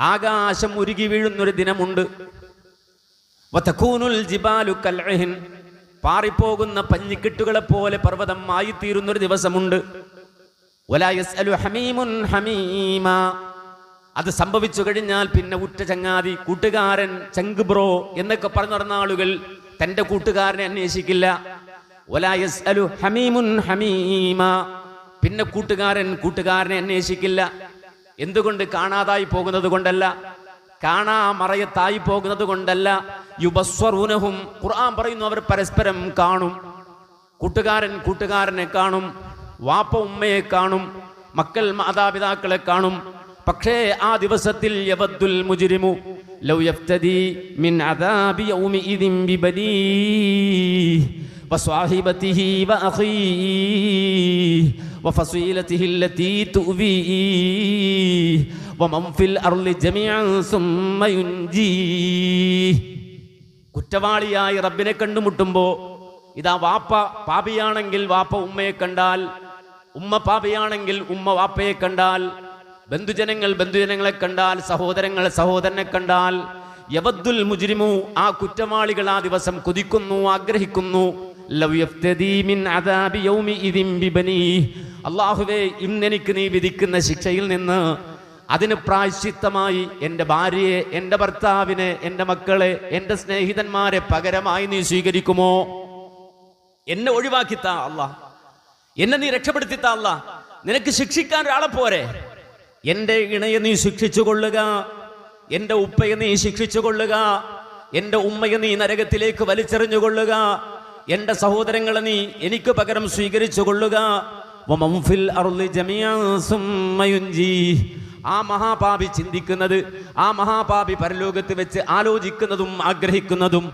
ആകാശം ഉരുകി വീഴുന്നൊരു ദിനമുണ്ട്. ജിബാലു പാറിപ്പോകുന്ന പഞ്ഞിക്കെട്ടുകളെ പോലെ പർവതം ആയിത്തീരുന്നൊരു ദിവസമുണ്ട്. ഹമീമുൻ ഹമീമ. അത് സംഭവിച്ചു കഴിഞ്ഞാൽ പിന്നെ ഉറ്റ ചങ്ങാതി കൂട്ടുകാരൻ ചങ്ക് ബ്രോ എന്നൊക്കെ പറഞ്ഞു നടന്ന ആളുകൾ തന്റെ കൂട്ടുകാരനെ അന്വേഷിക്കില്ല. ഹമീമുൻ ഹമീമ. പിന്നെ കൂട്ടുകാരൻ കൂട്ടുകാരനെ അന്വേഷിക്കില്ല. എന്തുകൊണ്ട് കാണാതായി പോകുന്നത് കൊണ്ടല്ല? കാണാ മറയത്തായി പോകുന്നത് കൊണ്ടല്ല. യുബസ്വറൂനഹും ഖുർആൻ പറയുന്നു അവർ പരസ്പരം കാണും. കൂട്ടുകാരൻ കൂട്ടുകാരനെ കാണും. വാപ്പ ഉമ്മയെ കാണും. മക്കൾ മാതാപിതാക്കളെ കാണും. പക്ഷേ ആ ദിവസത്തിൽ യവദ്ദുൽ മുജ്രിമു ലൗ യഫ്തദി മിൻ അദാബി യൗമി ഇദിം ബിബനീഹി وصاحبته وأخيه وفصيلته التي تؤذيه ومن في الأرض جميعا ثم ينجيه കുറ്റവാളിയായി റബ്ബിനെ കണ്ടുമുട്ടുമ്പോ ഇതാ വാപ്പ പാപിയാണെങ്കിൽ വാപ്പ ഉമ്മയെ കണ്ടാൽ ഉമ്മ പാപിയാണെങ്കിൽ ഉമ്മ വാപ്പയെ കണ്ടാൽ ബന്ധുജനങ്ങൾ ബന്ധുജനങ്ങളെ കണ്ടാൽ സഹോദരങ്ങൾ സഹോദരനെ കണ്ടാൽ യവദ്ദുൽ മുജ്രിമു ആ കുറ്റവാളികൾ ആ ദിവസം കൊതിക്കുന്നു ആഗ്രഹിക്കുന്നു അള്ളാഹുവേ ഇന്നെനിക്ക് നീ വിധിക്കുന്ന ശിക്ഷയിൽ നിന്ന് അതിന് പ്രായശ്ചിത്തമായി എന്റെ ഭാര്യയെ എന്റെ ഭർത്താവിനെ എന്റെ മക്കളെ എന്റെ സ്നേഹിതന്മാരെ പകരമായി നീ സ്വീകരിക്കുമോ? എന്നെ ഒഴിവാക്കിത്താ അല്ല എന്നെ നീ രക്ഷപ്പെടുത്തിത്താ അല്ല നിനക്ക് ശിക്ഷിക്കാൻ ഒരാളെ പോരെ. എന്റെ ഇണയെ നീ ശിക്ഷിച്ചു കൊള്ളുക എന്റെ ഉപ്പയെ നീ ശിക്ഷിച്ചു കൊള്ളുക എന്റെ ഉമ്മയെ നീ നരകത്തിലേക്ക് വലിച്ചെറിഞ്ഞു കൊള്ളുക എന്റെ സഹോദരങ്ങളെ നീ എനിക്ക് പകരം സ്വീകരിച്ചു കൊള്ളുക. ആ മഹാപാപി ചിന്തിക്കുന്നത് ആ മഹാപാപി പരലോകത്ത് വെച്ച് ആലോചിക്കുന്നതും ആഗ്രഹിക്കുന്നതും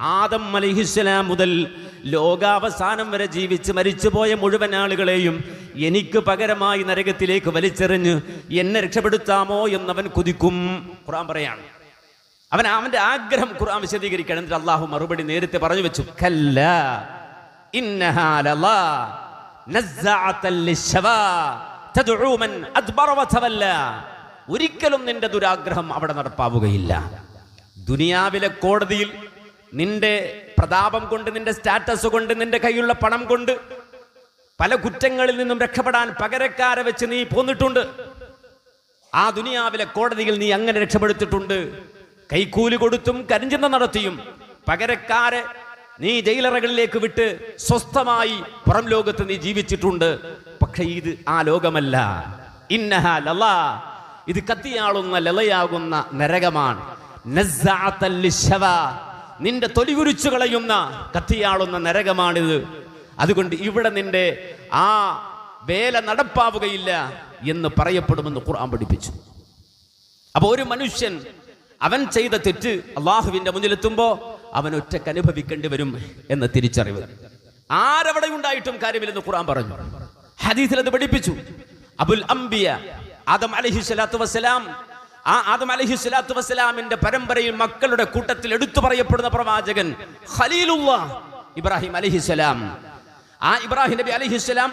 ആദം അലൈഹിസ്സലാം മുതൽ ലോകാവസാനം വരെ ജീവിച്ച് മരിച്ചുപോയ മുഴുവൻ ആളുകളെയും എനിക്ക് പകരമായി നരകത്തിലേക്ക് വലിച്ചെറിഞ്ഞ് എന്നെ രക്ഷപ്പെടുത്താമോ എന്നവൻ കുതിക്കും. ഖുർആൻ പറയാണ്. അവൻ അവന്റെ ആഗ്രഹം ഖുർആൻ വിശദീകരിക്കണം. എന്നിട്ട് അള്ളാഹു മറുപടി നേരത്തെ പറഞ്ഞു വെച്ചു. കല്ല ഒരിക്കലും നിന്റെ ദുരാഗ്രഹം അവിടെ നടപ്പാവുകയില്ല. ദുനിയാവിലെ കോടതിയിൽ നിന്റെ പ്രതാപം കൊണ്ട് നിന്റെ സ്റ്റാറ്റസ് കൊണ്ട് നിന്റെ കയ്യിലുള്ള പണം കൊണ്ട് പല കുറ്റങ്ങളിൽ നിന്നും രക്ഷപ്പെടാൻ പകരക്കാരെ വെച്ച് നീ പോന്നിട്ടുണ്ട്. ആ ദുനിയാവിലെ കോടതിയിൽ നീ അങ്ങനെ രക്ഷപ്പെടുത്തിയിട്ടുണ്ട്. കൈക്കൂലി കൊടുത്തും കരിഞ്ചന്ത നടത്തിയും പകരക്കാരെ നീ ജയിലറകളിലേക്ക് വിട്ട് സ്വസ്ഥമായി പുറം ലോകത്ത് നീ ജീവിച്ചിട്ടുണ്ട്. പക്ഷെ ഇത് ആ ലോകമല്ല. ഇന്നഹ ഇത് കത്തിയാളുന്ന ലലയാകുന്ന നരകമാണ്. നിന്റെ തൊലി കുരിച്ചു കളയുന്ന കത്തിയാളുന്ന നരകമാണിത്. അതുകൊണ്ട് ഇവിടെ നിന്റെ ആ വേല നടപ്പാവുകയില്ല എന്ന് പറയപ്പെടുമെന്ന് ഖുർആൻ പഠിപ്പിച്ചു. അപ്പോൾ ഒരു മനുഷ്യൻ അവൻ ചെയ്ത തെറ്റ് അള്ളാഹുവിന്റെ മുന്നിലെത്തുമ്പോ അവൻ ഒറ്റയ്ക്ക് അനുഭവിക്കേണ്ടി വരും എന്ന് തിരിച്ചറിവ്. ആരവിടെ ഉണ്ടായിട്ടും കാര്യമില്ലെന്ന് ഖുർആൻ പറഞ്ഞു. ഹദീസിൽ അത് പഠിപ്പിച്ചു. അബുൽ അംബിയ ആദം അലഹി സ്വലാത്തു വസ്സലാം ആ ആദം അലഹി സ്വലാത്തു വസ്സലാമിന്റെ പരമ്പരയിൽ മക്കളുടെ കൂട്ടത്തിൽ എടുത്തു പറയപ്പെടുന്ന പ്രവാചകൻ ഖലീലുള്ള ഇബ്രാഹിം അലഹിസ്സലാം ആ ഇബ്രാഹിം നബി അലഹിസ്സലാം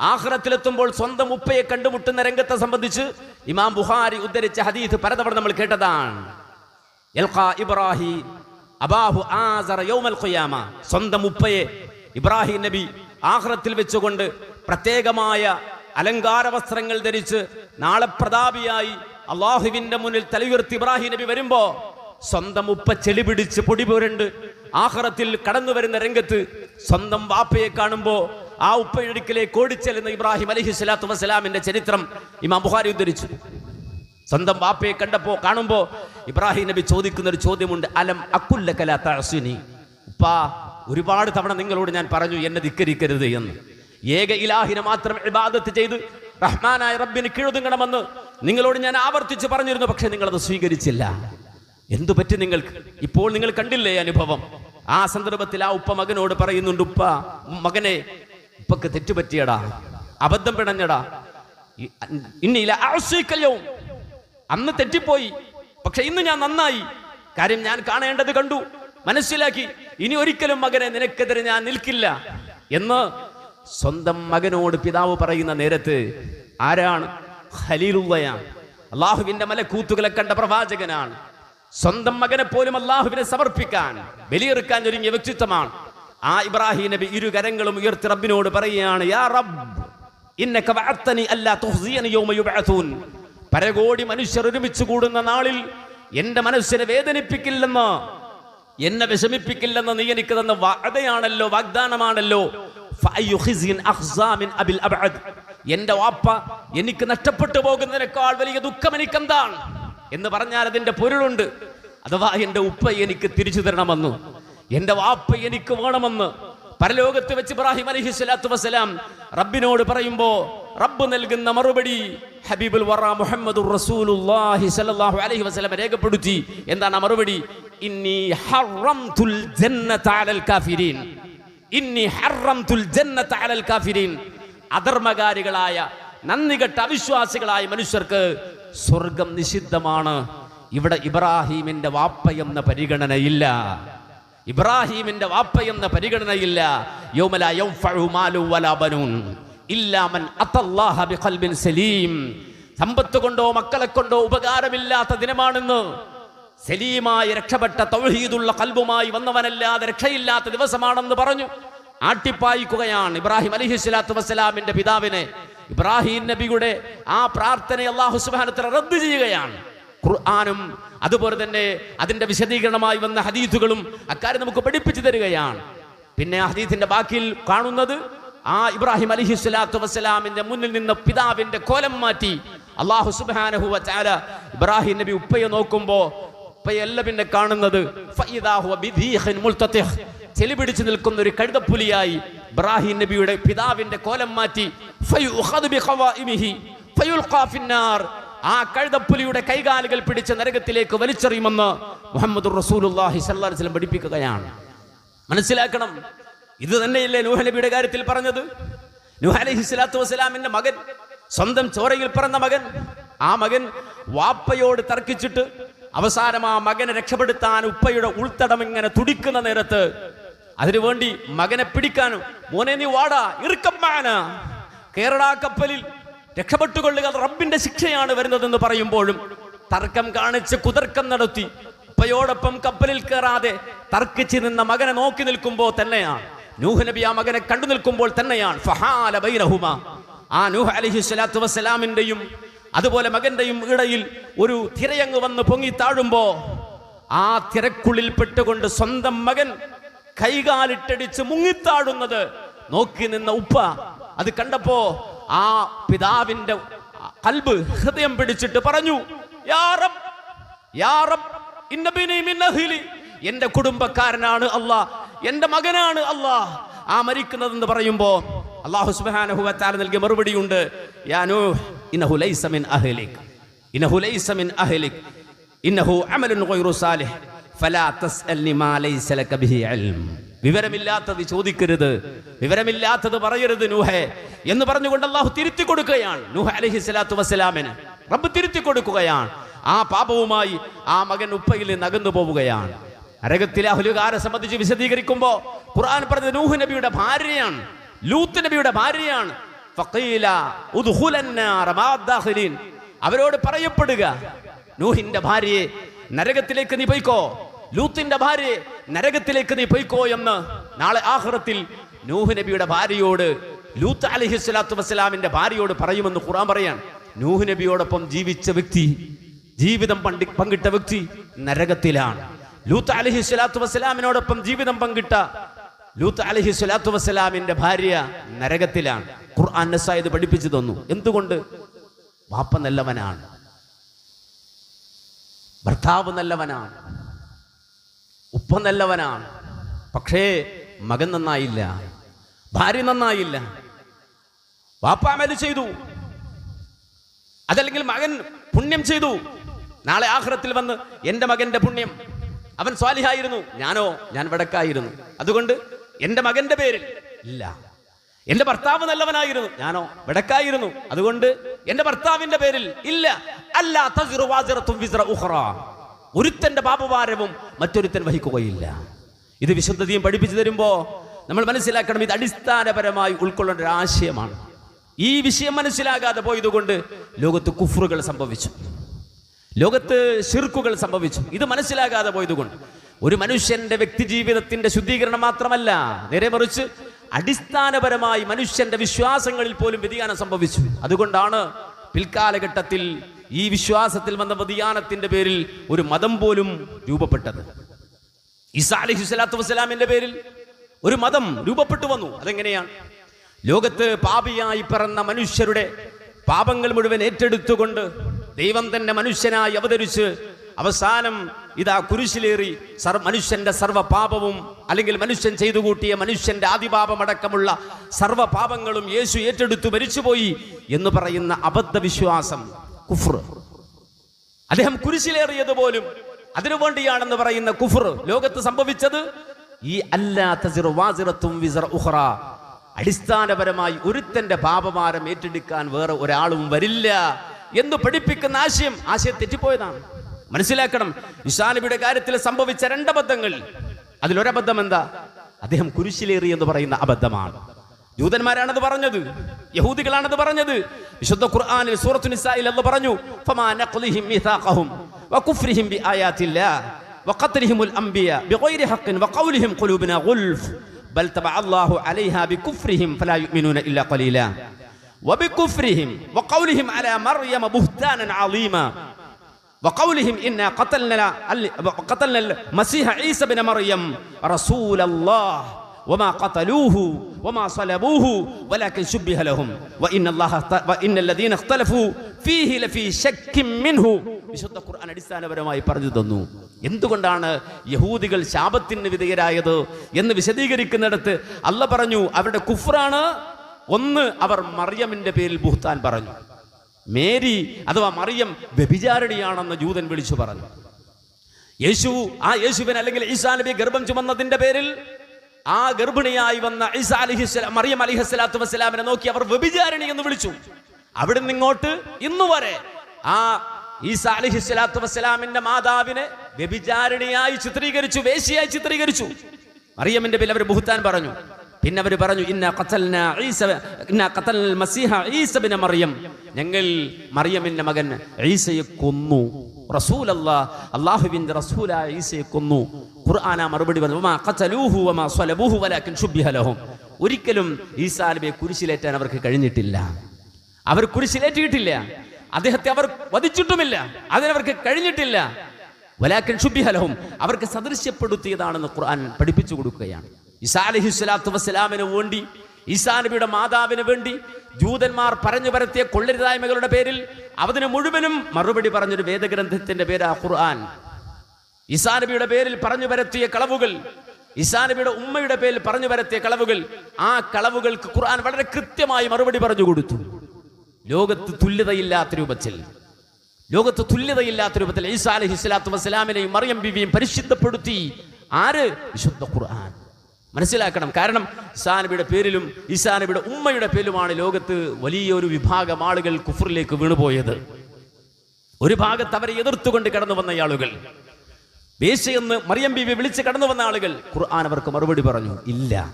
ആഹ്റത്തിലെത്തുമ്പോൾ സ്വന്തം ഉപ്പയെ കണ്ടുമുട്ടുന്ന രംഗത്തെ സംബന്ധിച്ച് ഇമാം ബുഹാരി ഉദ്ധരിച്ച ഹദീസ് പലതവണ നമ്മൾ കേട്ടതാണ്. ഇബ്രാഹിം. അബാഹു ആസറ യൗമൽ ഖിയാമ. സ്വന്തം ഉപ്പയെ ഇബ്രാഹിം നബി ആഹ്റത്തിൽ വെച്ചുകൊണ്ട് പ്രത്യേകമായ അലങ്കാര വസ്ത്രങ്ങൾ ധരിച്ച് നാളെ പ്രതാപിയായി അള്ളാഹുവിന്റെ മുന്നിൽ തലയുയർത്തി ഇബ്രാഹിം നബി വരുമ്പോ സ്വന്തം ഉപ്പ ചെളി പിടിച്ച് പൊടി പോരണ്ട് ആഹ്റത്തിൽ കടന്നു വരുന്ന രംഗത്ത് സ്വന്തം വാപ്പയെ കാണുമ്പോ ആ ഉപ്പയൊടുക്കിലേക്ക് ഓടിച്ചെല്ലുന്ന ഇബ്രാഹിം അലഹി സ്വലാത്തു വസ്സലാമിന്റെ ചരിത്രം ഇമാം ബുഹാരി ഉദ്ധരിച്ചു. സ്വന്തം വാപ്പയെ കണ്ടപ്പോ കാണുമ്പോ ഇബ്രാഹിം നബി ചോദിക്കുന്ന ഒരു ചോദ്യമുണ്ട് അലം അക്കുല്ല കലാ ഉപ്പാ ഒരുപാട് തവണ നിങ്ങളോട് ഞാൻ പറഞ്ഞു എന്നെ ധിക്കരിക്കരുത് എന്ന്. ഏക ഇലാഹിനെ മാത്രം ഇബാദത്ത് ചെയ്ത് റഹ്മാനായ റബ്ബിന് കീഴൊതുങ്ങണമെന്ന് നിങ്ങളോട് ഞാൻ ആവർത്തിച്ച് പറഞ്ഞിരുന്നു പക്ഷെ നിങ്ങളത് സ്വീകരിച്ചില്ല. എന്തു പറ്റി നിങ്ങൾക്ക്? ഇപ്പോൾ നിങ്ങൾ കണ്ടില്ലേ അനുഭവം? ആ സന്ദർഭത്തിൽ ആ ഉപ്പ മകനോട് പറയുന്നുണ്ട് ഉപ്പ മകനെ ഉപ്പക്ക് തെറ്റുപറ്റിയടാ അബദ്ധം പിണഞ്ഞടാ. ഇന്നില്ല ആശ്വയിക്കല്യവും അന്ന് തെറ്റിപ്പോയി. പക്ഷെ ഇന്ന് ഞാൻ നന്നായി. കാര്യം ഞാൻ കാണേണ്ടത് കണ്ടു. മനസ്സിലാക്കി. ഇനി ഒരിക്കലും മകനെ നിനക്കെതിരെ ഞാൻ നിൽക്കില്ല. എന്ന് സ്വന്തം മകനോട് പിതാവ് പറയുന്ന നേരത്ത് ആരാണ്? ഖലീലുള്ളയാണ്. അള്ളാഹുവിന്റെ മലക്കൂത്തുകളെ കണ്ട പ്രവാചകനാണ്. സ്വന്തം മകനെ പോലും അള്ളാഹുവിനെ സമർപ്പിക്കാൻ ബലിയെറുക്കാൻ ഒരുങ്ങിയ വ്യക്തിത്വമാണ്. ആ ഇബ്രാഹിം നബി ഇരു കരങ്ങളും ഉയർത്തി റബ്ബിനോട് പറയുകയാണ് യാ ഇന്നക അല്ലാ യൗമ പരകോടി മനുഷ്യർ ഒരുമിച്ച് കൂടുന്ന നാളിൽ എന്റെ മനസ്സിനെ വേദനിപ്പിക്കില്ലെന്ന് എന്നെ വിഷമിപ്പിക്കില്ലെന്ന് നീ എനിക്ക് തന്ന വാദയാണല്ലോ വാഗ്ദാനമാണല്ലോ. എന്റെ വാപ്പ എനിക്ക് നഷ്ടപ്പെട്ടു പോകുന്നതിനേക്കാൾ വലിയ ദുഃഖം എനിക്കെന്താണ്? എന്ന് പറഞ്ഞാൽ അതിന്റെ പൊരുളുണ്ട്. അഥവാ എന്റെ ഉപ്പ എനിക്ക് തിരിച്ചു തരണമെന്ന് എന്റെ വാപ്പ എനിക്ക് വേണമെന്ന് പരലോകത്ത് വെച്ച് ഇബ്രാഹിം അലഹി സ്വലാത്തു വസ്സലാം റബ്ബിനോട് പറയുമ്പോ റബ്ബ് നൽകുന്ന മറുപടി ഹബീബുൽ വറ മുഹമ്മദുർ റസൂലുള്ളാഹി സല്ലല്ലാഹു അലൈഹി വസല്ലം രേഖപ്പെടുത്തി. എന്താണ് മറുപടി? ഇന്നി ഹറംതുൽ ജന്നത അലൽ കാഫിരീൻ. ഇന്നി ഹറംതുൽ ജന്നത അലൽ കാഫിരീൻ. അധർമ്മകാരികളായ നന്ദികെട്ട അവിശ്വാസികളായ മനുഷ്യർക്ക് സ്വർഗം നിഷിദ്ധമാണ്. ഇവിടെ ഇബ്രാഹീമിന്റെ വാപ്പ എന്ന പരിഗണനയില്ല. ഇബ്രാഹീമിന്റെ വാപ്പ എന്ന പരിഗണനയില്ല. യൗമല യൗഫഉ മാലു വലാ ബനൂൻ. ഇല്ലാ മൻ അത്തല്ലാഹ ബിഖൽബിൻ സലീം. സമ്പത്ത് കൊണ്ടോ മക്കളെ കൊണ്ടോ ഉപകാരമില്ലാത്ത ദിനമാണെന്ന് സലീമായി രക്ഷപ്പെട്ട തൗഹീദുള്ള കൽബുമായി വന്നവനല്ലാതെ രക്ഷയില്ലാത്ത ദിവസമാണെന്ന് പറഞ്ഞു. ആട്ടിപ്പായിക്കുകയാണ് ഇബ്രാഹിം അലൈഹി സ്വലാത്തു വസ്സലാമിന്റെ പിതാവിനെ. ഇബ്രാഹിം നബിയുടെ ആ പ്രാർത്ഥന അള്ളാഹു സുബാനത്തിൽ റദ്ദ് ചെയ്യുകയാണ്. ഖുർആാനും അതുപോലെ തന്നെ അതിന്റെ വിശദീകരണമായി വന്ന ഹദീഥുകളും അക്കാര്യം നമുക്ക് പഠിപ്പിച്ചു തരികയാണ്. പിന്നെ ഹദീഥിന്റെ ബാക്കിയിൽ കാണുന്നത് ആ ഇബ്രാഹിം അലി സ്വലാത്തു വസ്സലാമിന്റെ മുന്നിൽ നിന്ന് പിതാവിന്റെ കോലം മാറ്റി. അള്ളാഹു സുബാനഹുവ ചാല ഇബ്രാഹിം നബി ഉപ്പയെ നോക്കുമ്പോ ഉപ്പയല്ല പിന്നെ കാണുന്നത്. ചെലിപിടിച്ചു നിൽക്കുന്ന ഒരു കഴുതപ്പുലിയായി ഇബ്രാഹിം നബിയുടെ പിതാവിന്റെ കോലം മാറ്റി. ആ കഴുതപ്പുലിയുടെ കൈകാലുകൾ പിടിച്ച് നരകത്തിലേക്ക് വലിച്ചെറിയുമെന്ന് മുഹമ്മദ് വസല്ലം പഠിപ്പിക്കുകയാണ്. മനസ്സിലാക്കണം. ഇത് തന്നെയല്ലേ നൂഹനബിയുടെ കാര്യത്തിൽ പറഞ്ഞത്? നൂഹ അലൈഹി സ്വലാത്തു മകൻ സ്വന്തം ചോരയിൽ പിറന്ന മകൻ ആ മകൻ വാപ്പയോട് തർക്കിച്ചിട്ട് അവസാനം ആ മകനെ രക്ഷപ്പെടുത്താൻ ഉപ്പയുടെ ഉൾത്തടം ഇങ്ങനെ തുടിക്കുന്ന നേരത്ത് അതിനുവേണ്ടി മകനെ പിടിക്കാനും മോനെ നീ വാടാ ഇറുക്കമ്മാന കേരള കപ്പലിൽ രക്ഷപ്പെട്ടുകൊള്ളുക റബ്ബിന്റെ ശിക്ഷയാണ് വരുന്നതെന്ന് പറയുമ്പോഴും തർക്കം കാണിച്ച് കുതർക്കം നടത്തി ഉപ്പയോടൊപ്പം കപ്പലിൽ കയറാതെ തർക്കിച്ച് നിന്ന മകനെ നോക്കി നിൽക്കുമ്പോൾ തന്നെയാണ്. നൂഹ് നബി ആ മകനെ കണ്ടു നിൽക്കുമ്പോൾ തന്നെയാണ്. ഫഹാല ആ നൂഹ് അലഹി സ്വലാത്തു വസ്സലാമിന്റെയും അതുപോലെ മകന്റെയും ഇടയിൽ ഒരു തിരയങ്ങ് വന്ന് പൊങ്ങി താഴുമ്പോ ആ തിരക്കുള്ളിൽ പെട്ടുകൊണ്ട് സ്വന്തം മകൻ കൈകാലിട്ടടിച്ച് മുങ്ങിത്താഴുന്നത് നോക്കി നിന്ന ഉപ്പ അത് കണ്ടപ്പോ ആ പിതാവിന്റെ കൽബ് ഹൃദയം പിടിച്ചിട്ട് പറഞ്ഞു. എന്റെ കുടുംബക്കാരനാണ് അല്ലാ എന്റെ മകനാണ് അള്ളാഹ്. ആ മരിക്കുന്നതെന്ന് പറയുമ്പോ അള്ളാഹു സുബ്ഹാനഹു വതആല നൽകിയ മറുപടിയുണ്ട് യാ നൂഹ് ഇന്നഹു ലൈസ മിൻ അഹ്ലിക്. ഇന്നഹു ലൈസ മിൻ അഹ്ലിക്. ഇന്നഹു അമലുൻ ഗൈറു സാലിഹ്. ഫലാ തസ്അൽനി മാ ലൈസ ലക ബിഹി ഇൽം. വിവരമില്ലാത്തത് ചോദിക്കരുത്. വിവരമില്ലാത്തത് പറയരുത് നൂഹെ. എന്ന് പറഞ്ഞുകൊണ്ട് അള്ളാഹു തിരുത്തി കൊടുക്കുകയാണ്. നൂഹ് അലഹി സ്വലാത്തു വസ്സലാമിന് റബ്ബ് തിരുത്തി കൊടുക്കുകയാണ്. ആ പാപവുമായി ആ മകൻ ഉപ്പയിൽ നിന്ന് അകന്നു പോവുകയാണ്. നരകത്തിലെ അഹുലുകാരെ സംബന്ധിച്ച് വിശദീകരിക്കുമ്പോ ഖുർആൻ പറഞ്ഞത് നൂഹ് നബിയുടെ ഭാര്യയാണ് ലൂത്ത് നബിയുടെ ഭാര്യയാണ്. അവരോട് പറയപ്പെടുക നൂഹിന്റെ ഭാര്യയെ നരകത്തിലേക്ക് നീ പോയിക്കോ ലൂത്തിന്റെ ഭാര്യയെ നരകത്തിലേക്ക് നീ പോയിക്കോ എന്ന് നാളെ ആഹ്റത്തിൽ നൂഹ് നബിയുടെ ഭാര്യയോട് ലൂത്ത് അലഹി സ്വലാത്തു വസ്സലാമിന്റെ ഭാര്യയോട് പറയുമെന്ന് ഖുറാൻ പറയാണ്. നൂഹ് നബിയോടൊപ്പം ജീവിച്ച വ്യക്തി ജീവിതം പങ്കിട്ട വ്യക്തി നരകത്തിലാണ്. ലൂത്ത് അലഹി സ്വലാത്തു വസ്സലാമിനോടൊപ്പം ജീവിതം പങ്കിട്ട ലൂത്ത് അലഹി സ്വലാത്തു വസ്സലാമിന്റെ ഭാര്യ നരകത്തിലാണ്. ഖുർആൻ നസായത് പഠിപ്പിച്ചു തന്നു. എന്തുകൊണ്ട്? വാപ്പ നല്ലവനാണ്. ഭർത്താവ് നല്ലവനാണ്. ഉപ്പ നല്ലവനാണ്. പക്ഷേ മകൻ നന്നായില്ല. ഭാര്യ നന്നായില്ല. വാപ്പ അമൽ ചെയ്തു. അതല്ലെങ്കിൽ മകൻ പുണ്യം ചെയ്തു. നാളെ ആഹ്റത്തിൽ വന്ന് എന്റെ മകന്റെ പുണ്യം അവൻ സ്വാലിഹായിരുന്നു. ഞാനോ ഞാൻ വടക്കായിരുന്നു. അതുകൊണ്ട് എന്റെ മകന്റെ പേരിൽ ഇല്ല. എന്റെ ഭർത്താവ് നല്ലവനായിരുന്നു. ഞാനോ വടക്കായിരുന്നു. അതുകൊണ്ട് എന്റെ ഭർത്താവിന്റെ പേരിൽ ഇല്ല. അല്ല. ഒരുത്തന്റെ പാപഭാരവും മറ്റൊരുത്തൻ വഹിക്കുകയില്ല. ഇത് വിശുദ്ധതയും പഠിപ്പിച്ചു തരുമ്പോൾ നമ്മൾ മനസ്സിലാക്കണം ഇത് അടിസ്ഥാനപരമായി ഉൾക്കൊള്ളേണ്ട ഒരു ആശയമാണ്. ഈ വിഷയം മനസ്സിലാകാതെ പോയതുകൊണ്ട് ലോകത്ത് കുഫറുകൾ സംഭവിച്ചു. ലോകത്ത് ശിർക്കുകൾ സംഭവിച്ചു. ഇത് മനസ്സിലാകാതെ പോയതുകൊണ്ട്. ഒരു മനുഷ്യന്റെ വ്യക്തി ജീവിതത്തിന്റെ ശുദ്ധീകരണം മാത്രമല്ല നേരെ മറിച്ച് അടിസ്ഥാനപരമായി മനുഷ്യന്റെ വിശ്വാസങ്ങളിൽ പോലും വ്യതിയാനം സംഭവിച്ചു. അതുകൊണ്ടാണ് പിൽക്കാലഘട്ടത്തിൽ ഈ വിശ്വാസത്തിൽ വന്ന വ്യതിയാനത്തിന്റെ പേരിൽ ഒരു മതം പോലും രൂപപ്പെട്ടത്. ഈസാ അലൈഹി വസ്സലാമിന്റെ പേരിൽ ഒരു മതം രൂപപ്പെട്ടു വന്നു. അതെങ്ങനെയാണ്? ലോകത്ത് പാപിയായി പിറന്ന മനുഷ്യരുടെ പാപങ്ങൾ മുഴുവൻ ഏറ്റെടുത്തുകൊണ്ട് ദൈവം തന്നെ മനുഷ്യനായി അവതരിച്ച് അവസാനം ഇതാ കുരിശിലേറി സർ മനുഷ്യന്റെ സർവപാപവും അല്ലെങ്കിൽ മനുഷ്യൻ ചെയ്തു കൂട്ടിയ മനുഷ്യന്റെ ആദിപാപമടക്കമുള്ള സർവ പാപങ്ങളും യേശു ഏറ്റെടുത്തു മരിച്ചുപോയി എന്ന് പറയുന്ന അബദ്ധ വിശ്വാസം കുഫർ. അദ്ദേഹം കുരിശിലേറിയത് പോലും അതിനു വേണ്ടിയാണെന്ന് പറയുന്ന കുഫർ. ലോകത്ത് സംഭവിച്ചത് ഈ അല്ലാത്തും അടിസ്ഥാനപരമായി ഒരുത്തന്റെ പാപഭാരം ഏറ്റെടുക്കാൻ വേറെ ഒരാളും വരില്ല. എന്ന് പഠിപ്പിക്കുന്ന ആശയം? ആശയം തെറ്റിപ്പോയതാണ്. മനസ്സിലാക്കണം. ഇഷാനബിയുടെ കാര്യത്തിൽ സംഭവിച്ച രണ്ടബദ്ധങ്ങൾ അതിലൊരബദ്ധം എന്താ അദ്ദേഹം കുരിശിലേറി എന്ന് പറയുന്ന അബദ്ധമാണ്. ജൂതന്മാരാണത് പറഞ്ഞത്. യഹൂദികളാണത് പറഞ്ഞത്. വിശുദ്ധ ഖുർആാനിൽ സൂറത്തു നിസായിൽ എന്ന് പറഞ്ഞു ബൽ തബഅ അല്ലാഹു അലൈഹാ ഫലാ യുമിനൂന ഇല്ലാ ഖലീലാ. وقولهم قلوبنا غلف بل تبع الله عليها بكفرهم فلا يؤمنون إلا قليلا وبكفرهم وقولهم على مريم بهتانا عظيما وقولهم إنا قتلنا قتلنا المسيح عيسى بن مريم رسول الله وما قتلوه وما صلبوه ولكن شبه لهم وإن الله وإن الذين اختلفوا فيه لفي شك منه വിശുദ്ധ ഖുർആൻ അടിസ്ഥാനപരമായി പറഞ്ഞു തന്നു എന്തുകൊണ്ടാണ് യഹൂദികൾ ശാപത്തിന് വിധേയരായത് എന്ന് വിശദീകരിക്കുന്നിടത്ത് അല്ല പറഞ്ഞു അവരുടെ കുഫ്രാണ് ഒന്ന് അവർ മറിയമിന്റെ പേരിൽ ബുഹ്താൻ പറഞ്ഞു. മേരി അഥവാ മറിയം വ്യഭിചാരിണിയാണെന്ന് ജൂതൻ വിളിച്ചു പറഞ്ഞു. യേശു ആ യേശുവിൻ അല്ലെങ്കിൽ ഈസാ നബി ഗർഭം ചുമന്നതിന്റെ പേരിൽ ആ ഗർഭിണിയായി വന്ന ഈസാ അലിഹിസ്ലാം മറിയം അലിഹസ്ലാത്തു വസ്സലാമിനെ നോക്കി അവർ വ്യഭിചാരിണി എന്ന് വിളിച്ചു. അവിടെ നിന്നിങ്ങോട്ട് ഇന്നു വരെ ആ ഈസാ അലിഹിസ്ലാത്തു വസ്സലാമിന്റെ മാതാവിനെ വ്യഭിചാരിണിയായി ചിത്രീകരിച്ചു വേശിയായി ചിത്രീകരിച്ചു. മറിയമിന്റെ പേരിൽ അവർ ബുഹുത്താൻ പറഞ്ഞു. പിന്നെ അവർ പറഞ്ഞു ഇന്ന ഖത്തൽന ഈസ ഇന്ന ഖത്തൽ മസീഹ ഈസ ബിന മറിയം. ഞങ്ങൾ മറിയമിന്റെ മകൻ ഈസയെ കൊന്നു. റസൂലല്ലാ അള്ളാഹുവിന്റെ റസൂലായ ഈസയെ കൊന്നു. ഖുർആാന മറുപടി പറഞ്ഞു ഒരിക്കലും ഈസാ നബിയെ കുരിശിലേറ്റാൻ അവർക്ക് കഴിഞ്ഞിട്ടില്ല. അവർ കുരിശിലേറ്റിയിട്ടില്ല. അദ്ദേഹത്തെ അവർ വധിച്ചിട്ടുമില്ല. അതിനവർക്ക് കഴിഞ്ഞിട്ടില്ല. വലാക്കൻ ശുഭിഹലഹും അവർക്ക് സദൃശ്യപ്പെടുത്തിയതാണെന്ന് ഖുർആൻ പഠിപ്പിച്ചു കൊടുക്കുകയാണ്. ഇസാ അലഹി സ്വലാത്തു വസ്സലാമിന് വേണ്ടി ഈസാ നബിയുടെ മാതാവിന് വേണ്ടി ജൂതന്മാർ പറഞ്ഞു പരത്തിയ കൊള്ളരുതായ്മകളുടെ പേരിൽ അതിന് മുഴുവനും മറുപടി പറഞ്ഞൊരു വേദഗ്രന്ഥത്തിന്റെ പേരാ ഖുർആൻ. ഈസാ നബിയുടെ പേരിൽ പറഞ്ഞു പരത്തിയ കളവുകൾ ഈസാ നബിയുടെ ഉമ്മയുടെ പേരിൽ പറഞ്ഞു പരത്തിയ കളവുകൾ ആ കളവുകൾക്ക് ഖുർആൻ വളരെ കൃത്യമായി മറുപടി പറഞ്ഞു കൊടുത്തു. ലോകത്ത് തുല്യതയില്ലാത്ത രൂപത്തിൽ ലോകത്ത് തുല്യതയില്ലാത്ത രൂപത്തിൽ ഈസാ അലഹി സ്വലാത്തു വസ്സലാമിനെയും മറിയം ബിവിയും പരിശുദ്ധപ്പെടുത്തി ആര്? വിശുദ്ധ ഖുർആൻ. മനസ്സിലാക്കണം. കാരണം ഇസാനബിയുടെ പേരിലും ഇസാനബിയുടെ ഉമ്മയുടെ പേരിലുമാണ് ലോകത്ത് വലിയൊരു വിഭാഗം ആളുകൾ കുഫറിലേക്ക് വീണുപോയത്. ഒരു ഭാഗത്ത് അവരെ എതിർത്തുകൊണ്ട് കടന്നു വന്ന ആളുകൾ വേശയെന്ന് മറിയം ബീവി വിളിച്ച് കടന്നു വന്ന ആളുകൾ ഖുർആൻ അവർക്ക് മറുപടി പറഞ്ഞു ഇല്ല.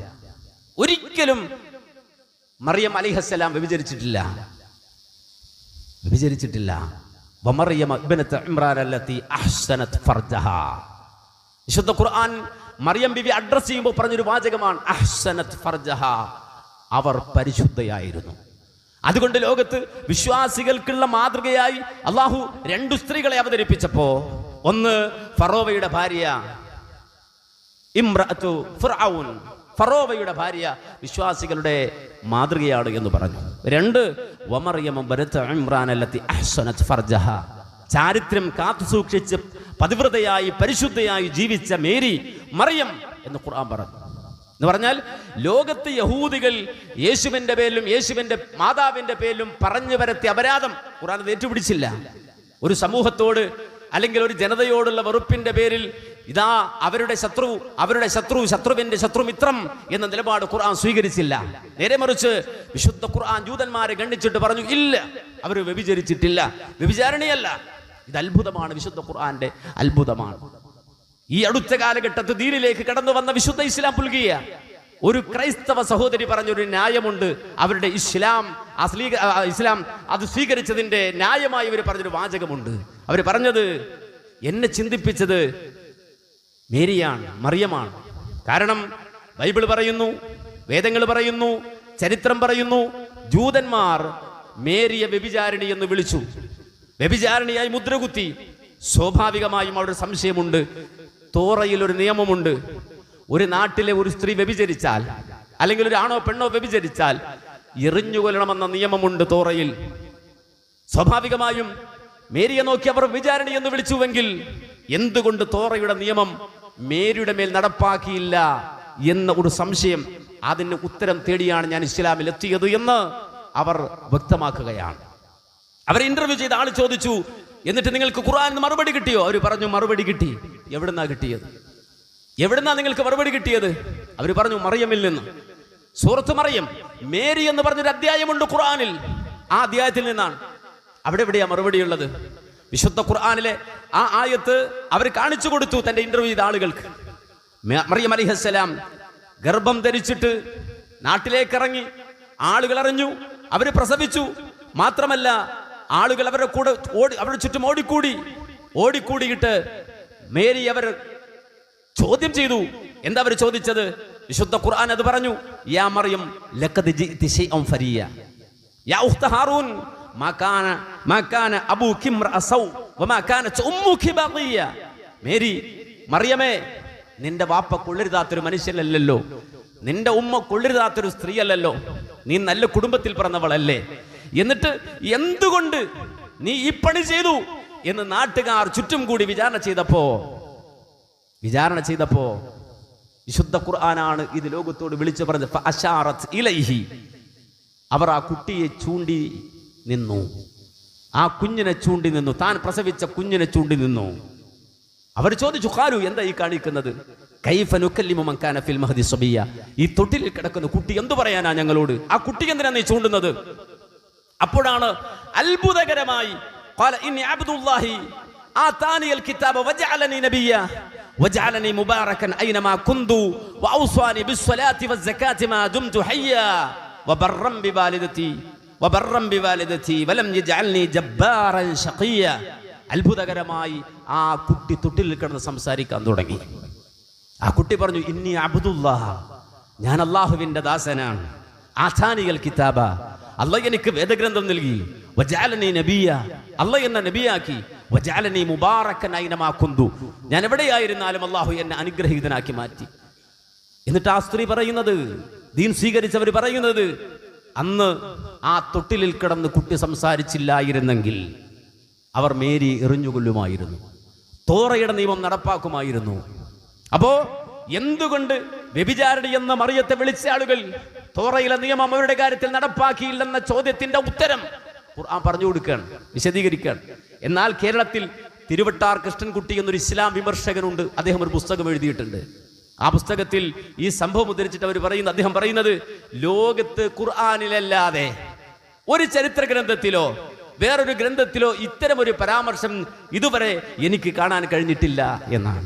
ഒരിക്കലും മറിയം അലിഹസ്സലാം വ്യഭിചരിച്ചിട്ടില്ല. വ്യഭിചരിച്ചിട്ടില്ല. അഹ്സനത് വിശുദ്ധ ഖുർആൻ മറിയം ബിവി അഡ്രസ് ചെയ്യുമ്പോൾ പറഞ്ഞൊരു വാചകമാണ് അഹ്സനത് ഫർജഹ. അവർ പരിശുദ്ധയായിരുന്നു. അതുകൊണ്ട് ലോകത്ത് വിശ്വാസികൾക്കുള്ള മാതൃകയായി അള്ളാഹു രണ്ടു സ്ത്രീകളെ അവതരിപ്പിച്ചപ്പോ ഒന്ന് ഫറോവയുടെ ഭാര്യ ഇമ്രഅത്തു ഫിർഔൻ. ഫറോവയുടെ ഭാര്യ വിശ്വാസികളുടെ മാതൃകയാണ് എന്ന് പറഞ്ഞു. രണ്ട് വമറിയമ ഇമ്രാൻ അല്ലത്തി അഹ്സനത് ഫർജഹ. ചാരിത്രം കാത്തു സൂക്ഷിച്ച് പതിവ്രതയായി പരിശുദ്ധയായി ജീവിച്ച മേരി മറിയം എന്ന് ഖുർആൻ പറഞ്ഞു എന്ന് പറഞ്ഞാൽ ലോകത്ത് യഹൂദികൾ യേശുവിന്റെ പേരിലും യേശുവിന്റെ മാതാവിന്റെ പേരിലും പറഞ്ഞു വരത്തിയ അപരാധം ഖുർആൻ ഏറ്റുപിടിച്ചില്ല. ഒരു സമൂഹത്തോട് അല്ലെങ്കിൽ ഒരു ജനതയോടുള്ള വെറുപ്പിന്റെ പേരിൽ ഇതാ അവരുടെ ശത്രു അവരുടെ ശത്രു ശത്രുവിന്റെ ശത്രുമിത്രം എന്ന നിലപാട് ഖുർആൻ സ്വീകരിച്ചില്ല. നേരെ മറിച്ച് വിശുദ്ധ ഖുർആൻ ജൂതന്മാരെ ഗണ്ണിച്ചിട്ട് പറഞ്ഞു ഇല്ല അവർ വ്യഭിചരിച്ചിട്ടില്ല. വ്യഭിചാരണീയല്ല. ഇത് അത്ഭുതമാണ് വിശുദ്ധ ഖുർആന്റെ അത്ഭുതമാണ്. ഈ അടുത്ത കാലഘട്ടത്ത് ദീനിലേക്ക് കടന്നു വന്ന വിശുദ്ധ ഇസ്ലാം പുൽകിയ ഒരു ക്രൈസ്തവ സഹോദരി പറഞ്ഞൊരു ന്യായമുണ്ട്. അവരുടെ ഇസ്ലാം അസ്ലീ ഇസ്ലാം അത് സ്വീകരിച്ചതിന്റെ ന്യായമായി ഇവർ പറഞ്ഞൊരു വാചകമുണ്ട്. അവർ പറഞ്ഞത് എന്നെ ചിന്തിപ്പിച്ചത് മേരിയാണ് മറിയമാണ്. കാരണം ബൈബിൾ പറയുന്നു വേദങ്ങൾ പറയുന്നു ചരിത്രം പറയുന്നു ജൂതന്മാർ മേരിയ വ്യഭിചാരിണി എന്ന് വിളിച്ചു. വ്യഭിചാരിണിയായി മുദ്രകുത്തി. സ്വാഭാവികമായും അവിടെ സംശയമുണ്ട്. തോറയിൽ ഒരു നിയമമുണ്ട്. ഒരു നാട്ടിലെ ഒരു സ്ത്രീ വ്യഭിചരിച്ചാൽ അല്ലെങ്കിൽ ഒരു ആണോ പെണ്ണോ വ്യഭിചരിച്ചാൽ എറിഞ്ഞുകൊല്ലണമെന്ന നിയമമുണ്ട് തോറയിൽ. സ്വാഭാവികമായും മേരിയെ നോക്കി അവർ വിചാരണി എന്ന് വിളിച്ചുവെങ്കിൽ എന്തുകൊണ്ട് തോറയുടെ നിയമം മേരിയുടെ മേൽ നടപ്പാക്കിയില്ല എന്ന ഒരു സംശയം അതിന് ഉത്തരം തേടിയാണ് ഞാൻ ഇസ്ലാമിൽ എത്തിയത് എന്ന് അവർ വ്യക്തമാക്കുകയാണ്. അവർ ഇന്റർവ്യൂ ചെയ്ത ആൾ ചോദിച്ചു എന്നിട്ട് നിങ്ങൾക്ക് ഖുർആൻ മറുപടി കിട്ടിയോ? അവർ പറഞ്ഞു മറുപടി കിട്ടി. എവിടുന്നാ കിട്ടിയത്? എവിടുന്നാ നിങ്ങൾക്ക് മറുപടി കിട്ടിയത്? അവർ പറഞ്ഞു മറിയമിൽ നിന്ന്. സൂറത്ത് മറിയം മേരി എന്ന് പറഞ്ഞൊരു അധ്യായമുണ്ട് ഖുർആനിൽ. ആ അധ്യായത്തിൽ നിന്നാണ്. അവിടെ എവിടെയാ മറുപടി ഉള്ളത്? വിശുദ്ധ ഖുർആാനിലെ ആ ആയത്ത് അവർ കാണിച്ചു കൊടുത്തു തന്റെ ഇന്റർവ്യൂ ചെയ്ത ആളുകൾക്ക്. മറിയം അലിഹസ്സലാം ഗർഭം ധരിച്ചിട്ട് നാട്ടിലേക്ക് ഇറങ്ങി ആളുകൾ അറിഞ്ഞു അവർ പ്രസവിച്ചു. മാത്രമല്ല ആളുകൾ അവരുടെ കൂടെ ഓടി അവരുടെ ചുറ്റും ഓടിക്കൂടി. ഓടിക്കൂടിയിട്ട് മേരി അവർ ചോദ്യം ചെയ്തു. എന്താ അവർ ചോദിച്ചത്? വിശുദ്ധ ഖുർആൻ അത് പറഞ്ഞു. യാ മറിയം ലഖദ് ഫരിയ. യാ ഉഖ്ത ഹാറൂൻ മാ കാന മാ കാന ഉമ്മുകി മേരി മറിയമേ നിന്റെ വാപ്പ കൊള്ളരുതാത്തൊരു മനുഷ്യനല്ലല്ലോ. നിന്റെ ഉമ്മ കൊള്ളരുതാത്തൊരു സ്ത്രീയല്ലല്ലോ. നീ നല്ല കുടുംബത്തിൽ പിറന്നവളല്ലേ. എന്നിട്ട് എന്തുകൊണ്ട് നീ ഈ പണി ചെയ്തു എന്ന് നാട്ടുകാർ ചുറ്റും കൂടി വിചാരണ ചെയ്തപ്പോ വിചാരണ ചെയ്തപ്പോ വിശുദ്ധ ഖുർആനാണ് ഇത് ലോകത്തോട് വിളിച്ചു പറഞ്ഞത്. അഷാറത്ത് ഇലൈഹി. അവർ ആ കുട്ടിയെ ചൂണ്ടി നിന്നു. ആ കുഞ്ഞിനെ ചൂണ്ടി നിന്നു. താൻ പ്രസവിച്ച കുഞ്ഞിനെ ചൂണ്ടി നിന്നു. അവർ ചോദിച്ചു ഖാലു എന്താ ഈ കാണിക്കുന്നത്? ഫിൽ ഈ തൊട്ടിലിൽ കിടക്കുന്ന കുട്ടി എന്തു പറയാനാ ഞങ്ങളോട്? ആ കുട്ടി എന്തിനാ നീ ചൂണ്ടുന്നത്? അപ്പോഴാണ് അത്ഭുതകരമായി قال إني عبد الله آتاني الكتاب وجعلني نبيا وجعلني مباركا أينما كنت وأوصاني بالصلاة والزكاة ما دمت حيا وبرا بوالدتي وبرا بوالدتي ولم يجعلني جبارا شقيا അത്ഭുതകരമായി ആ കുട്ടി തൊട്ടിൽ കിടന്ന് സംസാരിക്കാൻ തുടങ്ങി ആ കുട്ടി പറഞ്ഞു ഇന്നി അബ്ദുല്ലാ ഞാൻ അള്ളാഹുവിന്റെ ദാസനാണ് ആഥാനികൾ കിതാബ അല്ല എനിക്ക് വേദഗ്രന്ഥം നൽകി. വജാലനി നബിയ. അല്ല എന്ന നബിയാക്കി. വജാലനി മുബാറക്കനായി നമാക്കുന്നു ഞാൻ എവിടെയായിരുന്നാലും അള്ളാഹു എന്നെ അനുഗ്രഹീതനാക്കി മാറ്റി. എന്നിട്ട് ആ സ്ത്രീ പറയുന്നത് ദീൻ സ്വീകരിച്ചവർ പറയുന്നത് അന്ന് ആ തൊട്ടിലിൽ കിടന്ന് കുട്ടി സംസാരിച്ചില്ലായിരുന്നെങ്കിൽ അവർ മേരി എറിഞ്ഞുകൊല്ലുമായിരുന്നു. തോറയുടെ നിയമം നടപ്പാക്കുമായിരുന്നു. അപ്പോ എന്തുകൊണ്ട് വ്യഭിചാരണി എന്ന മറിയത്തെ വിളിച്ച ആളുകൾ തോറയിലെ നിയമം അവരുടെ കാര്യത്തിൽ നടപ്പാക്കിയില്ലെന്ന ചോദ്യത്തിന്റെ ഉത്തരം ഖുർആൻ പറഞ്ഞു കൊടുക്കുകയാണ് വിശദീകരിക്കുകയാണ്. എന്നാൽ കേരളത്തിൽ തിരുവട്ടാർ കൃഷ്ണൻകുട്ടി എന്നൊരു ഇസ്ലാം വിമർശകനുണ്ട് അദ്ദേഹം ഒരു പുസ്തകം എഴുതിയിട്ടുണ്ട്. ആ പുസ്തകത്തിൽ ഈ സംഭവം ഉദ്ധരിച്ചിട്ട് അവർ പറയുന്നത് അദ്ദേഹം പറയുന്നത് ലോകത്ത് ഖുർആാനിലല്ലാതെ ഒരു ചരിത്ര ഗ്രന്ഥത്തിലോ വേറൊരു ഗ്രന്ഥത്തിലോ ഇത്തരം ഒരു പരാമർശം ഇതുവരെ എനിക്ക് കാണാൻ കഴിഞ്ഞിട്ടില്ല എന്നാണ്.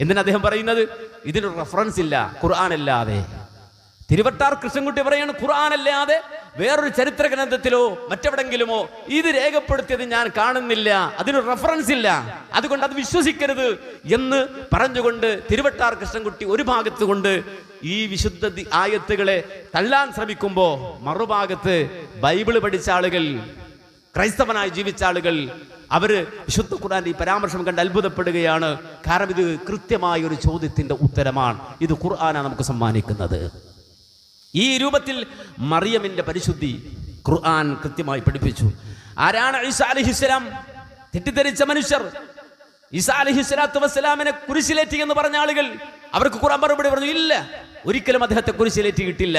എന്തിനാ അദ്ദേഹം പറയുന്നത്? ഇതിനൊരു റെഫറൻസ് ഇല്ല ഖുർആൻ അല്ലാതെ തിരുവട്ടാർ കൃഷ്ണൻകുട്ടി പറയാണ് ഖുർആൻ അല്ലാതെ വേറൊരു ചരിത്ര ഗ്രന്ഥത്തിലോ മറ്റെവിടെങ്കിലുമോ ഇത് രേഖപ്പെടുത്തിയത് ഞാൻ കാണുന്നില്ല അതിന് റെഫറൻസ് ഇല്ല. അതുകൊണ്ട് അത് വിശ്വസിക്കരുത് എന്ന് പറഞ്ഞുകൊണ്ട് തിരുവട്ടാർ കൃഷ്ണൻകുട്ടി ഒരു ഭാഗത്ത് കൊണ്ട് ഈ വിശുദ്ധ ആയത്തുകളെ തള്ളാൻ ശ്രമിക്കുമ്പോൾ മറുഭാഗത്ത് ബൈബിൾ പഠിച്ച ആളുകൾ ക്രൈസ്തവനായി ജീവിച്ച ആളുകൾ അവർ വിശുദ്ധ ഖുർആൻ ഈ പരാമർശം കണ്ട് അത്ഭുതപ്പെടുകയാണ്. കാരണം ഇത് കൃത്യമായ ഒരു ചോദ്യത്തിന്റെ ഉത്തരമാണ്. ഇത് ഖുർആനാണ് നമുക്ക് സമ്മാനിക്കുന്നത്. ഈ രൂപത്തിൽ മറിയമിന്റെ പരിശുദ്ധി ഖുർആൻ കൃത്യമായി പഠിപ്പിച്ചു. ആരാണ് ഈസ അലിഹിസ്സലാം തെറ്റിദ്ധരിച്ച മനുഷ്യർ. ഈസ അലിഹിസ്ലാത്തു വസ്സലാമിനെ കുരിശിലേറ്റി എന്ന് പറഞ്ഞ ആളുകൾ അവർക്ക് ഖുർആൻ മറുപടി പറഞ്ഞു ഇല്ല ഒരിക്കലും അദ്ദേഹത്തെ കുരിശിലേറ്റി കിട്ടില്ല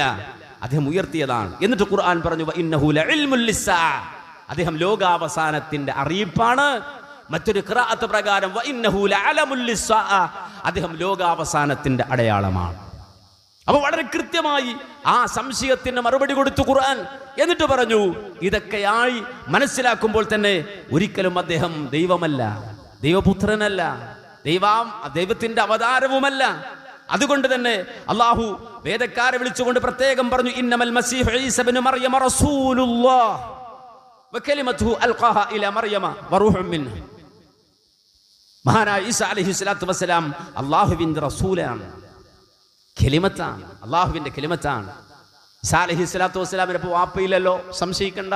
അദ്ദേഹം ഉയർത്തിയതാണ്. എന്നിട്ട് ഖുർആൻ പറഞ്ഞു "വ ഇന്നഹു ലഇൽമുൽ അദ്ദേഹം ലോകാവസാനത്തിന്റെ അറിയിപ്പാണ്. മറ്റൊരു പ്രകാരം "വ ഇന്നഹു ലഅലമുൽ അദ്ദേഹം ലോകാവസാനത്തിന്റെ അടയാളമാണ്. അപ്പൊ വളരെ കൃത്യമായി ആ സംശയത്തിന് മറുപടി കൊടുത്തു ഖുർആൻ. എന്നിട്ട് പറഞ്ഞു ഇതൊക്കെയായി മനസ്സിലാക്കുമ്പോൾ തന്നെ ഒരിക്കലും അദ്ദേഹം ദൈവമല്ല ദൈവപുത്രനല്ല ദൈവാം ദൈവത്തിന്റെ അവതാരവുമല്ല. അതുകൊണ്ട് തന്നെ അള്ളാഹു വേദക്കാരെ വിളിച്ചുകൊണ്ട് പ്രത്യേകം പറഞ്ഞു ഇന്നമൽ മസീഹ് അൽഖാഹ ഇല മറിയമ മിൻഹു. മഹാനായ ഈസ അലൈഹി സ്വലാത്തു വസ്സലാം അള്ളാഹുവിന്റെ റസൂലാണ്. ഖലിമത്താണ് അള്ളാഹുവിന്റെ ഖലിമത്താണ് സാലഹി സ്വലാത്തു വസ്സലാമിന് ഇപ്പോൾ വാപ്പയില്ലല്ലോ. സംശയിക്കണ്ട.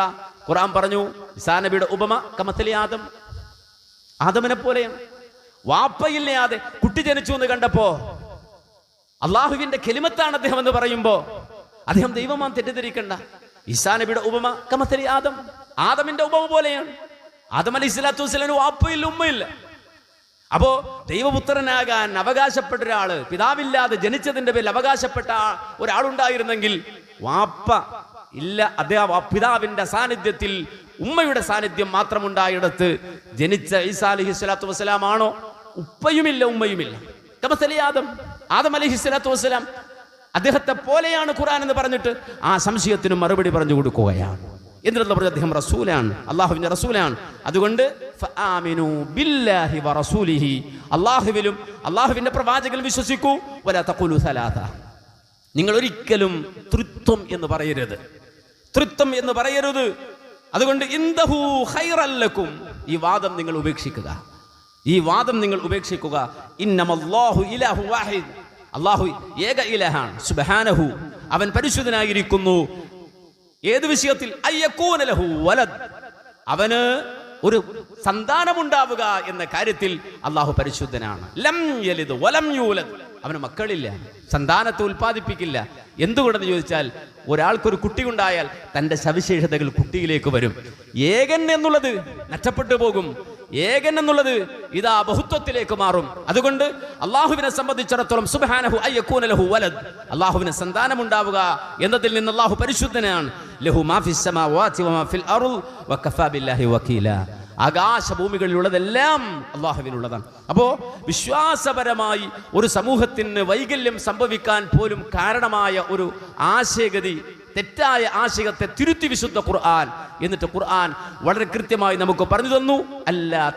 ഖുറാൻ പറഞ്ഞു ഇസാ നബിയുടെ ഉപമ കമത്തലി ആദം. ആദമിനെ പോലെയാണ്. വാപ്പയില്ലാതെ കുട്ടി ജനിച്ചു എന്ന് കണ്ടപ്പോ അള്ളാഹുവിന്റെ കെലിമത്താണ് അദ്ദേഹം എന്ന് പറയുമ്പോ അദ്ദേഹം ദൈവമാൻ തെറ്റിദ്ധരിക്കണ്ട. ഇസാ നബിയുടെ ഉപമ കമത്തലി ആദം. ആദമിന്റെ ഉപമ പോലെയാണ്. ആദം അലി സ്വലാത്തു വസ്സലാമിന് വാപ്പയില്ല ഉമ്മയില്ല. അപ്പോ ദൈവപുത്രനാകാൻ അവകാശപ്പെട്ട ഒരാൾ പിതാവില്ലാതെ ജനിച്ചതിന്റെ പേരിൽ അവകാശപ്പെട്ട ഒരാളുണ്ടായിരുന്നെങ്കിൽ വാപ്പ ഇല്ല അദ്ദേഹം പിതാവിന്റെ സാന്നിധ്യത്തിൽ ഉമ്മയുടെ സാന്നിധ്യം മാത്രമുണ്ടായിടത്ത് ജനിച്ച ഈസാ അലഹി സ്വലാത്തു വസ്സലാമാണോ ഉപ്പയുമില്ല ഉമ്മയുമില്ല. കമസലി ആദം ആദം അലഹി സ്വലാത്തു വസ്സലാം. അദ്ദേഹത്തെ പോലെയാണ് ഖുറാൻ എന്ന് പറഞ്ഞിട്ട് ആ സംശയത്തിന് മറുപടി പറഞ്ഞു കൊടുക്കുകയാണ്. എന്നിട്ട് പറഞ്ഞു അദ്ദേഹം റസൂലാണ് അള്ളാഹുവിന്റെ റസൂലാണ്. അതുകൊണ്ട് ബില്ലാഹി വറസൂലിഹി അള്ളാഹുവിലും അള്ളാഹുവിന്റെ പ്രവാചകൻ വിശ്വസിക്കൂ. വല തഖുലു സലാത. നിങ്ങൾ ഒരിക്കലും തൃത്വം എന്ന് പറയരുത്. തൃത്വം എന്ന് പറയരുത്. അതുകൊണ്ട് ഇന്ദഹു ഖൈറല്ലക്കും ഈ വാദം നിങ്ങൾ ഉപേക്ഷിക്കുക. ഈ വാദം നിങ്ങൾ ഉപേക്ഷിക്കുക. ഇന്നമല്ലാഹു ഇലാഹു വാഹിദ്. അല്ലാഹു ഏക ഇലഹാണ്. സുബ്ഹാനഹു. അവൻ പരിശുദ്ധനായിരിക്കുന്നു. ഏത് വിഷയത്തിൽ? അയ്യക്കൂനലഹു വലദ്. അവന് ഒരു സന്താനമുണ്ടാവുക എന്ന കാര്യത്തിൽ അള്ളാഹു പരിശുദ്ധനാണ്. ലം യലിദ് വലം യൂലദ്. അവന് മക്കളില്ല സന്താനത്തെ ഉൽപ്പാദിപ്പിക്കില്ല. എന്തുകൊണ്ടെന്ന് ചോദിച്ചാൽ ഒരാൾക്കൊരു കുട്ടി ഉണ്ടായാൽ തന്റെ സവിശേഷതകൾ കുട്ടിയിലേക്ക് വരും. ഏകൻ എന്നുള്ളത് നഷ്ടപ്പെട്ടു പോകും. ഏകൻ എന്നുള്ളത് ഇതാ ബഹുത്വത്തിലേക്ക് മാറും. അതുകൊണ്ട് അള്ളാഹുവിനെ സംബന്ധിച്ചിടത്തോളം സുബാനഹു അയ്യക്കൂന ലഹു വലദ്. അള്ളാഹുവിന് സന്താനമുണ്ടാവുക എന്നതിൽ നിന്ന് അള്ളാഹു പരിശുദ്ധനാണ്. ലഹു മാഫിസ് സമാവാതി ആകാശഭൂമികളിലുള്ളതെല്ലാം അള്ളാഹുവിനുള്ളതാണ്. അപ്പോ വിശ്വാസപരമായി ഒരു സമൂഹത്തിന് വൈകല്യം സംഭവിക്കാൻ പോലും കാരണമായ ഒരു ആശയഗതി തെറ്റായ ആശയത്തെ തിരുത്തി വിശുദ്ധ ഖുർആൻ എന്നിട്ട് ഖുർആൻ വളരെ കൃത്യമായി നമുക്ക് പറഞ്ഞു തന്നു. അല്ല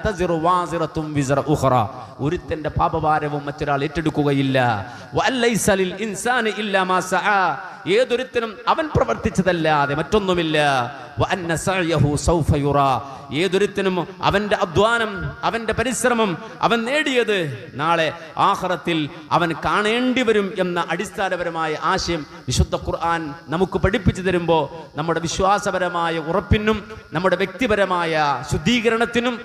ഉഖറ. ഒരുത്തന്റെ പാപഭാരവും മറ്റൊരാൾ ഏറ്റെടുക്കുകയില്ല. ഏതൊരുത്തനും അവൻ പ്രവർത്തിച്ചതല്ലാതെ മറ്റൊന്നുമില്ല. ഏതൊരുത്തനും അവന്റെ അധ്വാനം അവന്റെ പരിശ്രമം അവൻ നേടിയത് നാളെ ആഹ്റത്തിൽ അവൻ കാണേണ്ടി വരും എന്ന അടിസ്ഥാനപരമായ ആശയം വിശുദ്ധ ഖുർആൻ നമുക്ക് പഠിപ്പിച്ചു തരുമ്പോൾ നമ്മുടെ വിശ്വാസപരമായ ഉറപ്പിനും നമ്മുടെ വ്യക്തിപരമായ ശുദ്ധീകരണത്തിനും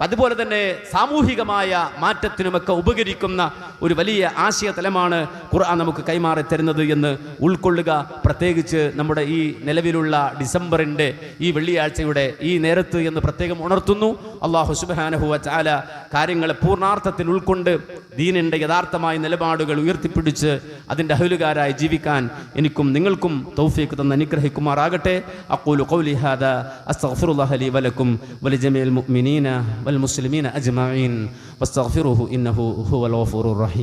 അതുപോലെ തന്നെ സാമൂഹികമായ മാറ്റത്തിനുമൊക്കെ ഉപകരിക്കുന്ന ഒരു വലിയ ആശയതലമാണ് ഖുർആൻ നമുക്ക് കൈമാറി തരുന്നത് എന്ന് ഉൾക്കൊള്ളുക. പ്രത്യേകിച്ച് നമ്മുടെ ഈ നിലവിലുള്ള ഡിസംബറിന്റെ ഈ വെള്ളിയാഴ്ചയുടെ ഈ നേരത്ത് എന്ന് പ്രത്യേകം ഉണർത്തുന്നു. അള്ളാഹു സുബാനഹുവ ചാല കാര്യങ്ങളെ പൂർണാർത്ഥത്തിൽ ഉൾക്കൊണ്ട് ദീനിന്റെ യഥാർത്ഥമായ നിലപാടുകൾ ഉയർത്തിപ്പിടിച്ച് അതിന്റെ അഹലുകാരായി ജീവിക്കാൻ എനിക്കും നിങ്ങൾക്കും തൗഫീഖ് തന്ന് അനുഗ്രഹിക്കുമാറാകട്ടെ. അക്കൂലു കൗലിഹാദ അസ്തഫുറുല്ലാഹലി വലക്കും വലിജമേൽ മുഅ്മിനീന والمسلمين أجمعين. واستغفروه إنه هو الغفور الرحيم.